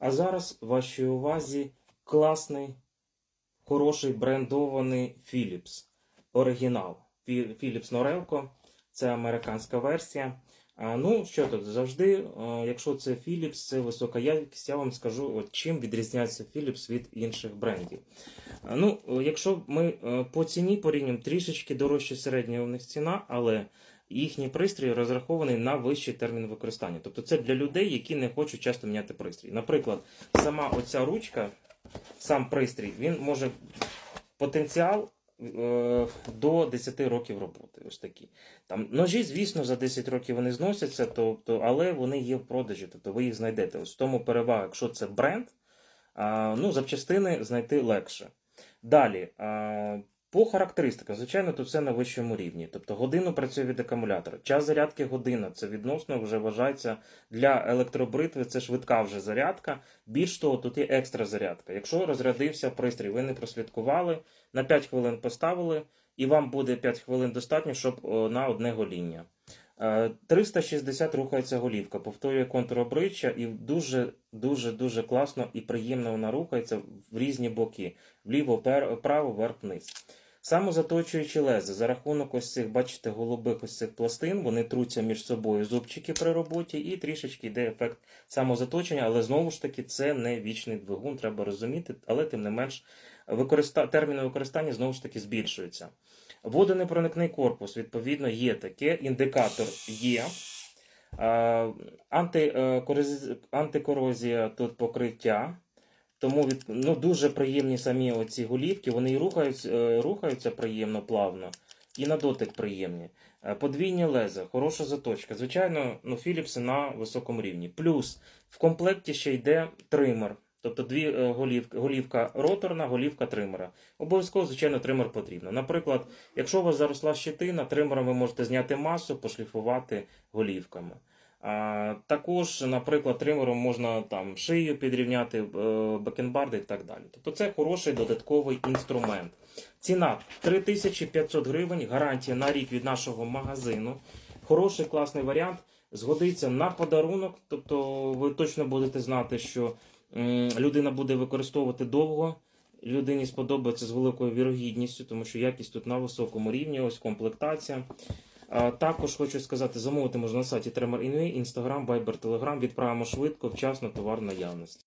А зараз вашій увазі класний, хороший брендований Philips. Оригінал. Philips Norelco. Це американська версія. Ну, що тут завжди, якщо це Philips, це висока якість, я вам скажу, от чим відрізняється Philips від інших брендів. Ну, якщо ми по ціні порівнюємо трішечки дорожче середня у них ціна, але їхній пристрій розрахований на вищий термін використання. Тобто це для людей, які не хочуть часто міняти пристрій. Наприклад, сама оця ручка, сам пристрій, він може потенціал е, до 10 років роботи. Ось такі. Там ножі, звісно, за 10 років вони зносяться, тобто, але вони є в продажі, тобто ви їх знайдете. Ось тому перевага, якщо це бренд, а, ну, запчастини знайти легше. Далі, а, по характеристикам, звичайно, тут все на вищому рівні. Тобто годину працює від акумулятора. Час зарядки година. Це відносно вже вважається для електробритви, це швидка вже зарядка. Більш того, тут є екстра зарядка. Якщо розрядився пристрій, ви не прослідкували, на 5 хвилин поставили, і вам буде 5 хвилин достатньо, щоб на одне гоління. Е, 360 рухається голівка, повторює контур обличчя і дуже дуже дуже класно і приємно вона рухається в різні боки: вліво, вправо, вверх, вниз. Самозаточуючі лези за рахунок ось цих, бачите, голубих ось цих пластин, вони труться між собою зубчики при роботі, і трішечки йде ефект самозаточення, але знову ж таки це не вічний двигун, треба розуміти, але тим не менш використа... терміни використання знову ж таки збільшуються. Водонепроникний корпус, відповідно, є таке, індикатор є. Е, Анти, короз- антикорозія тут покриття. Тому від, ну, дуже приємні самі оці голівки, вони і рухаються, е, рухаються приємно, плавно, і на дотик приємні. Е, Подвійні леза, хороша заточка. Звичайно, ну, Philips на високому рівні. Плюс в комплекті ще йде тример. Тобто дві е, голівки, голівка роторна, голівка тримера. Обов'язково, звичайно, тример потрібно. Наприклад, якщо у вас заросла щетина, тримером ви можете зняти масу, пошліфувати голівками. Також, наприклад, тримером можна там шию підрівняти, е, бекенбарди і так далі. Тобто це хороший додатковий інструмент. Ціна 3500 гривень, гарантія на рік від нашого магазину. Хороший класний варіант. Згодиться на подарунок, тобто ви точно будете знати, що людина буде використовувати довго. Людині сподобається з великою вірогідністю, тому що якість тут на високому рівні, ось комплектація. Також хочу сказати, замовити можна на сайті Tremor.ua, Instagram, Viber, Telegram. Відправимо швидко, вчасно товар наявності.